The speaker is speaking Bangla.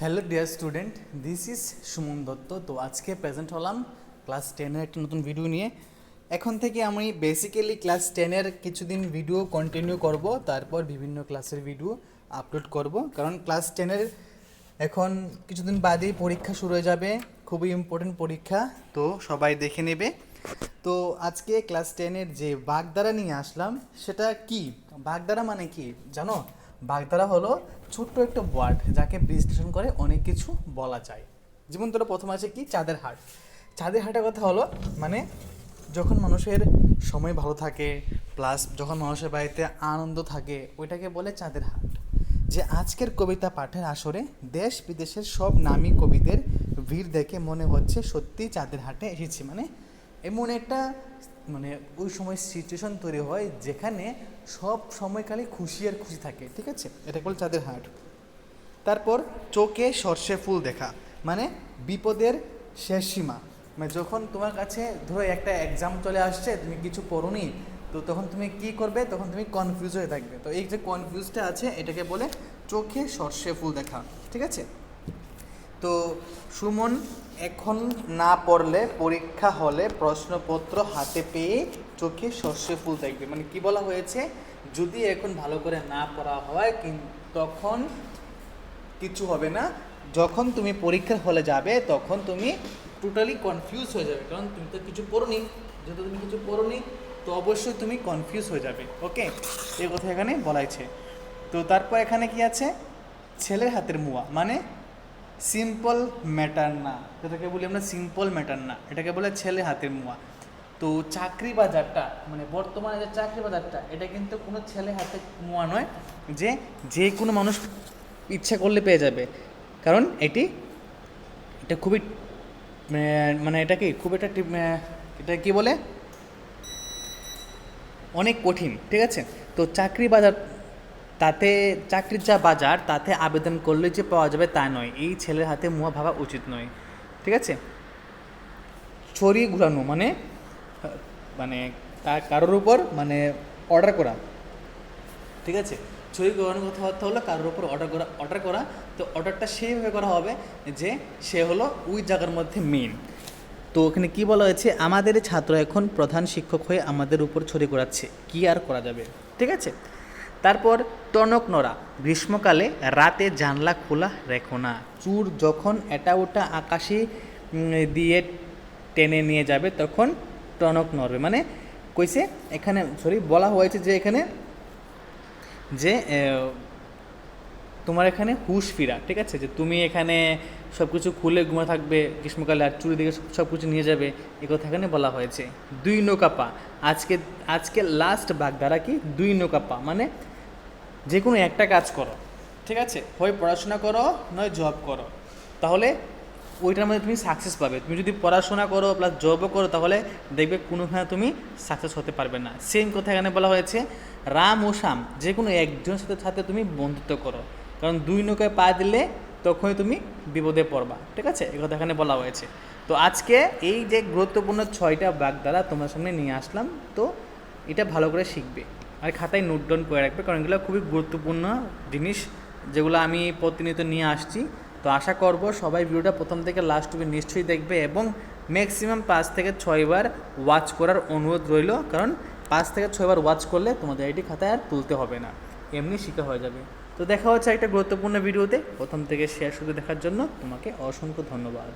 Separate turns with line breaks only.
Hello dear student this is Suman Dutta তো আজকে প্রেজেন্ট হলাম ক্লাস টেনের একটা নতুন ভিডিও নিয়ে। এখন থেকে আমি বেসিক্যালি ক্লাস টেনের কিছুদিন ভিডিও কন্টিনিউ করব, তারপর বিভিন্ন ক্লাসের ভিডিও আপলোড করব। কারণ ক্লাস টেনের এখন কিছুদিন বাদেই পরীক্ষা শুরু হয়ে যাবে, খুবই ইম্পর্টেন্ট পরীক্ষা, তো সবাই দেখে নেবে। তো আজকে ক্লাস টেনের যে বাগধারা নিয়ে আসলাম, সেটা কি? বাগধারা মানে কি? জানো? বাগধারা হলো ছোট্ট একটা ওয়ার্ড যাকে বিশ্লেষণ করে অনেক কিছু বলা যায়। যেমন তোরা প্রথম আছে কি? চাঁদের হাট। চাঁদের হাটের কথা হলো মানে যখন মানুষের সময় ভালো থাকে প্লাস যখন মানুষের বাড়িতে আনন্দ থাকে, ওইটাকে বলে চাঁদের হাট। যে আজকের কবিতা পাঠের আসরে দেশ বিদেশের সব নামী কবিদের ভিড় দেখে মনে হচ্ছে সত্যি চাঁদের হাটে এসেছি। মানে এমন একটা মানে ওই সময় সিচুয়েশন তৈরি হয় যেখানে সব সময়কালে খুশি আর খুশি থাকে, ঠিক আছে? এটা বলে চাঁদের হাট। তারপর চোখে সর্ষে ফুল দেখা মানে বিপদের শেষ সীমা। মানে যখন তোমার কাছে ধরো একটা এক্সাম চলে আসছে, তুমি কিছু পড়োনি, তো তখন তুমি কি করবে? তখন তুমি কনফিউজ হয়ে থাকবে। তো এই যে কনফিউজটা আছে, এটাকে বলে চোখে সর্ষে ফুল দেখা, ঠিক আছে? তো সুমন, এখন না পড়লে পরীক্ষা হলে প্রশ্নপত্র হাতে পেয়ে চোখে সর্ষে ফুল দেখবে। মানে কি বলা হয়েছে? যদি এখন ভালো করে না পড়া হয় তখন কিছু হবে না। যখন তুমি পরীক্ষার হলে যাবে, তখন তুমি টোটালি কনফিউজ হয়ে যাবে। কারণ তুমি তো কিছু পড়োনি। যেহেতু তুমি কিছু পড়োনি, তো অবশ্যই তুমি কনফিউজ হয়ে যাবে। ওকে? এই কথা এখানে বলাইছে তো তারপর এখানে কি আছে? ছেলের হাতের মুয়া। মানে সিম্পল ম্যাটার না। যেটাকে বলি আমরা সিম্পল ম্যাটার না। এটাকে বলে ছেলে হাতের মুয়া। তো চাকরি বাজারটা মানে বর্তমানে যে চাকরি বাজারটা, এটা কিন্তু কোনো ছেলে হাতে মুয়া নয় যে যে কোনো মানুষ ইচ্ছা করলে পেয়ে যাবে। কারণ এটি, এটা খুবই মানে এটা কি, খুব একটা এটা কি বলে? অনেক কঠিন, ঠিক আছে? তো চাকরি বাজার তাতে চাকরির যা বাজার, তাতে আবেদন করলে যে পাওয়া যাবে তা নয়। এই ছেলের হাতে মুয়া ভাবা উচিত নয়। ঠিক আছে? ছড়িয়ে ঘুরানো মানে মানে তা- কারোর উপর মানে অর্ডার করা। ঠিক আছে? ছবি করানোর কথা অর্থ হলো কারোর উপর অর্ডার করা অর্ডার করা। তো অর্ডারটা সেইভাবে করা হবে যে সে হলো ওই জায়গার মধ্যে মেন তো ওখানে কি বলা হয়েছে? আমাদের ছাত্র এখন প্রধান শিক্ষক হয়ে আমাদের উপর ছড়ি ঘোরাচ্ছে। কি আর করা যাবে? ঠিক আছে? তারপর টনক নড়া। গ্রীষ্মকালে রাতে জানলা খোলা রেখো না। চুর যখন এটা ওটা আকাশে দিয়ে টেনে নিয়ে যাবে, তখন টনক নড়বে। মানে কইছে, এখানে সরি বলা হয়েছে যে এখানে, যে তোমার এখানে হুশ ফিরা, ঠিক আছে? যে তুমি এখানে সব কিছু খুলে ঘুমা থাকবে, গ্রীষ্মকালে আর চুরি দিকে সব কিছু নিয়ে যাবে এ কথা এখানে বলা হয়েছে। দুই নৌকা পা আজকে আজকে লাস্ট বাগধারা কি? দুই নৌকা পা মানে যে কোনো একটা কাজ করো, ঠিক আছে? হয় পড়াশোনা করো, নয় জব করো। তাহলে ওইটার মধ্যে তুমি সাকসেস পাবে। তুমি যদি পড়াশোনা করো প্লাস জবও করো, তাহলে দেখবে কোনোখানে তুমি সাকসেস হতে পারবে না। সেম কথা এখানে বলা হয়েছে। রাম ও শ্যাম যে কোনো একজনের সাথে সাথে তুমি বন্ধুত্ব করো। কারণ দুই নৌকায় পা দিলে তখনই তুমি বিপদে পড়বা, ঠিক আছে? কথা এখানে বলা হয়েছে। তো আজকে এই যে গুরুত্বপূর্ণ ছয়টা বাগধারা তোমার সামনে নিয়ে আসলাম, তো এটা ভালো করে শিখবে। আর খাতায় নোট ডাউন করে রাখবে, কারণ এগুলো খুবই গুরুত্বপূর্ণ জিনিস যেগুলো আমি প্রতিনিয়ত নিয়ে আসছি। তো আশা করব সবাই ভিডিওটা প্রথম থেকে লাস্ট অব্দি নিশ্চয়ই দেখবে এবং ম্যাক্সিমাম পাঁচ থেকে ছয়বার ওয়াচ করার অনুরোধ রইল, কারণ পাঁচ থেকে ছয়বার ওয়াচ করলে তোমাদের আইডি খাতায় আর তুলতে হবে না। এমনি শিখা হয়ে যাবে। তো দেখা হচ্ছে একটা গুরুত্বপূর্ণ ভিডিওতে। প্রথম থেকে শেয়ার শুধু দেখার জন্য তোমাকে অসংখ্য ধন্যবাদ।